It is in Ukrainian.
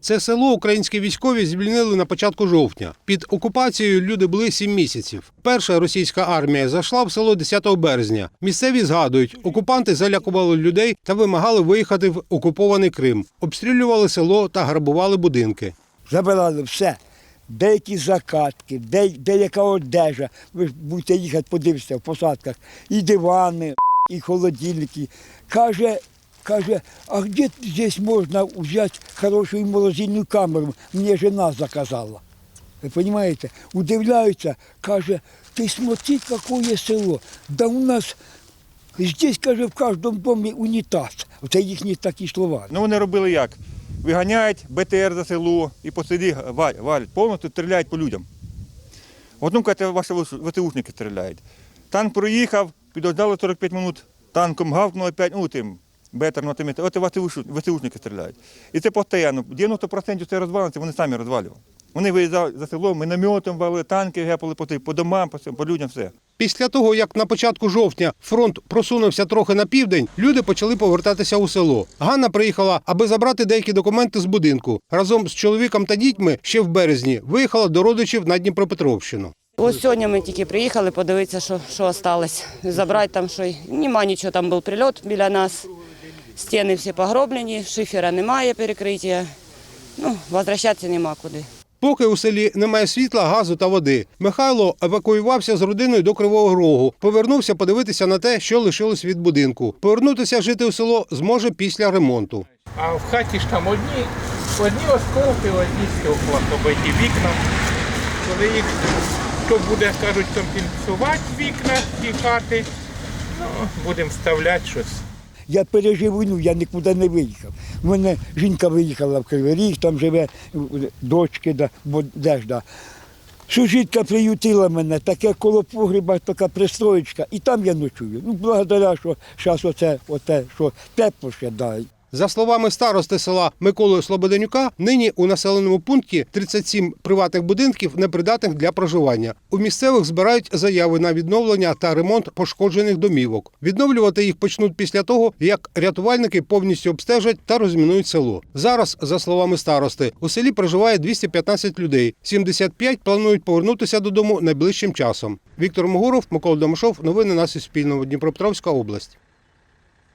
Це село українські військові звільнили на початку жовтня. Під окупацією люди були сім місяців. Перша російська армія зайшла в село 10 березня. Місцеві згадують, окупанти залякували людей та вимагали виїхати в окупований Крим. Обстрілювали село та грабували будинки. Забирали все. Деякі закатки, де, деяка одежа. Ви ж будете їхати, подивитися в посадках. І дивани, і холодильники. Каже, каже, а де здесь можна взяти хорошу морозильну камеру? Мені жена заказала. Ви розумієте? Удивляються, каже, ти смотри, яке село. Да у нас здесь, каже, в кожному домі унітаз. Це їхні такі слова. Ну вони робили як? Виганяють БТР за село і по селі валять, повністю стріляють по людям. В одному кажете, ваші ВТУшники стріляють. Танк проїхав, підождали 45 минут, танком гавкнули опять, ну тим, бетер, ну от ВТУшники стріляють. І це постійно. 90% це розвалиться, вони самі розвалювали. Вони виїжджали за село, мінометом вали, танки гепали по, по домам, по, по людям, все. Після того, як на початку жовтня фронт просунувся трохи на південь, люди почали повертатися у село. Ганна приїхала, аби забрати деякі документи з будинку. Разом з чоловіком та дітьми ще в березні виїхала до родичів на Дніпропетровщину. Ось сьогодні ми тільки приїхали подивитися, що, що осталось. Забрати там, що й- нема нічого, там був прильот біля нас. Стіни всі погроблені, шифера немає перекриття. Ну, возвращатися нема куди. Поки у селі немає світла, газу та води. Михайло евакуювався з родиною до Кривого Рогу. Повернувся подивитися на те, що лишилось від будинку. Повернутися жити у село зможе після ремонту. А в хаті ж там одні, одні осколки, одні стекла побиті вікна. Коли їх хто буде, кажуть, компенсувати вікна ті хати, ну, будемо вставляти щось. Я пережив війну, я нікуди не виїхав. У мене жінка виїхала в Кривий Ріг, там живе дочки, да, бо де ж да. Сусідка приютила мене, таке коло погреба, така пристроєчка, і там я ночую. Ну, благодаря, що зараз оце, оце, що тепло ще дай. За словами старости села Миколи Слободенюка, нині у населеному пункті 37 приватних будинків непридатних для проживання. У місцевих збирають заяви на відновлення та ремонт пошкоджених домівок. Відновлювати їх почнуть після того, як рятувальники повністю обстежать та розмінують село. Зараз, за словами старости, у селі проживає 215 людей. 75 планують повернутися додому найближчим часом. Віктор Могуров, Микола Домашов. Новини на Суспільному. Дніпропетровська область.